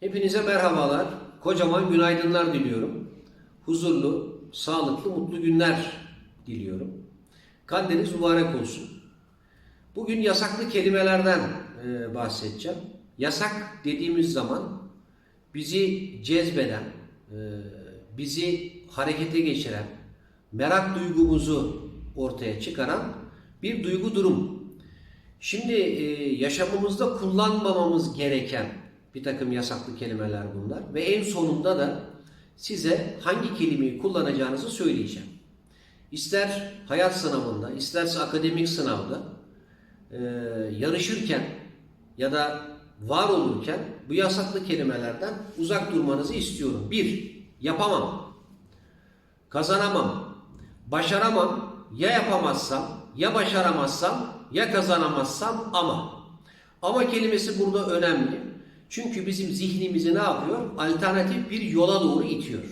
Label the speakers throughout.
Speaker 1: Hepinize merhabalar. Kocaman günaydınlar diliyorum. Huzurlu, sağlıklı, mutlu günler diliyorum. Kandeniz mübarek olsun. Bugün yasaklı kelimelerden e, bahsedeceğim. Yasak dediğimiz zaman bizi cezbeden, e, bizi harekete geçiren, merak duygumuzu ortaya çıkaran bir duygu durum. Şimdi e, yaşamımızda kullanmamamız gereken bir takım yasaklı kelimeler bunlar. Ve en sonunda da size hangi kelimeyi kullanacağınızı söyleyeceğim. İster hayat sınavında, isterse akademik sınavda e, yarışırken ya da var olurken bu yasaklı kelimelerden uzak durmanızı istiyorum. Bir, yapamam, kazanamam, başaramam, ya yapamazsam, ya başaramazsam, ya kazanamazsam ama. Ama kelimesi burada önemli. Çünkü bizim zihnimizi ne yapıyor? Alternatif bir yola doğru itiyor.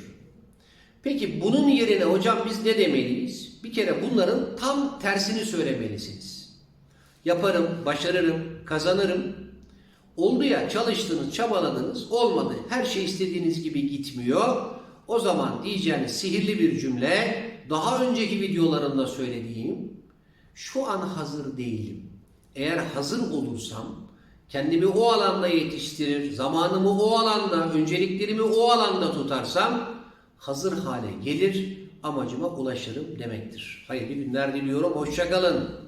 Speaker 1: Peki bunun yerine hocam biz ne demeliyiz? Bir kere bunların tam tersini söylemelisiniz. Yaparım, başarırım, kazanırım. Oldu ya çalıştınız, çabaladınız, olmadı. Her şey istediğiniz gibi gitmiyor. O zaman diyeceğiniz sihirli bir cümle daha önceki videolarımda söylediğim şu an hazır değilim. Eğer hazır olursam kendimi o alanda yetiştirir, zamanımı o alanda, önceliklerimi o alanda tutarsam hazır hale gelir, amacıma ulaşırım demektir. Hayırlı günler diliyorum, hoşçakalın.